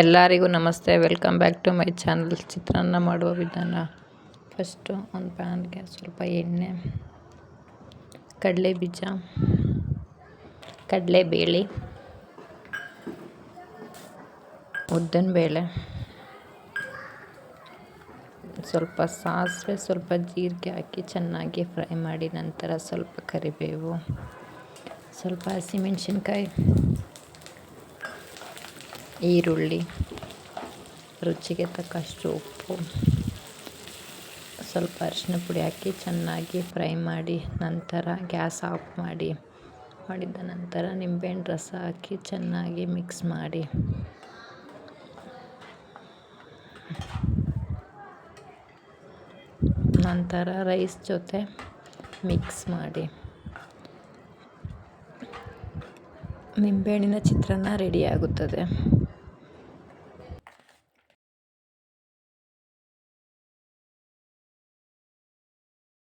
ಎಲ್ಲರಿಗೂ ನಮಸ್ತೆ. Welcome back to my channel chitranna ಮಾಡುವ ವಿಧಾನ. ಫಸ್ಟು ಒಂದು ಪ್ಯಾನ್ಗೆ ಸ್ವಲ್ಪ ಎಣ್ಣೆ ಕಡಲೆ ಬೀಜ ಉದ್ದಿನ ಬೇಳೆ ಸ್ವಲ್ಪ ಸಾಸಿವೆ, ಸ್ವಲ್ಪ ಜೀರಿಗೆ ಹಾಕಿ ಚೆನ್ನಾಗಿ ಫ್ರೈ ಮಾಡಿ ನಂತರ ಸ್ವಲ್ಪ ಕರಿಬೇವು, ಸ್ವಲ್ಪ ಹಸಿಮೆಣಸಿನ್ಕಾಯಿ ಈರುಳ್ಳಿ, ರುಚಿಗೆ ತಕ್ಕಷ್ಟು ಉಪ್ಪು, ಸ್ವಲ್ಪ ಅರಿಶಿನ ಪುಡಿ ಹಾಕಿ ಚೆನ್ನಾಗಿ ಫ್ರೈ ಮಾಡಿ, ನಂತರ ಗ್ಯಾಸ್ ಆಫ್ ಮಾಡಿ. ಮಾಡಿದ ನಂತರ ನಿಂಬೆಹಣ್ಣು ರಸ ಹಾಕಿ ಚೆನ್ನಾಗಿ ಮಿಕ್ಸ್ ಮಾಡಿ. ನಂತರ ರೈಸ್ ಜೊತೆ ಮಿಕ್ಸ್ ಮಾಡಿ. ನಿಂಬೆಹಣ್ಣಿನ ಚಿತ್ರಾನ್ನ ರೆಡಿಯಾಗುತ್ತದೆ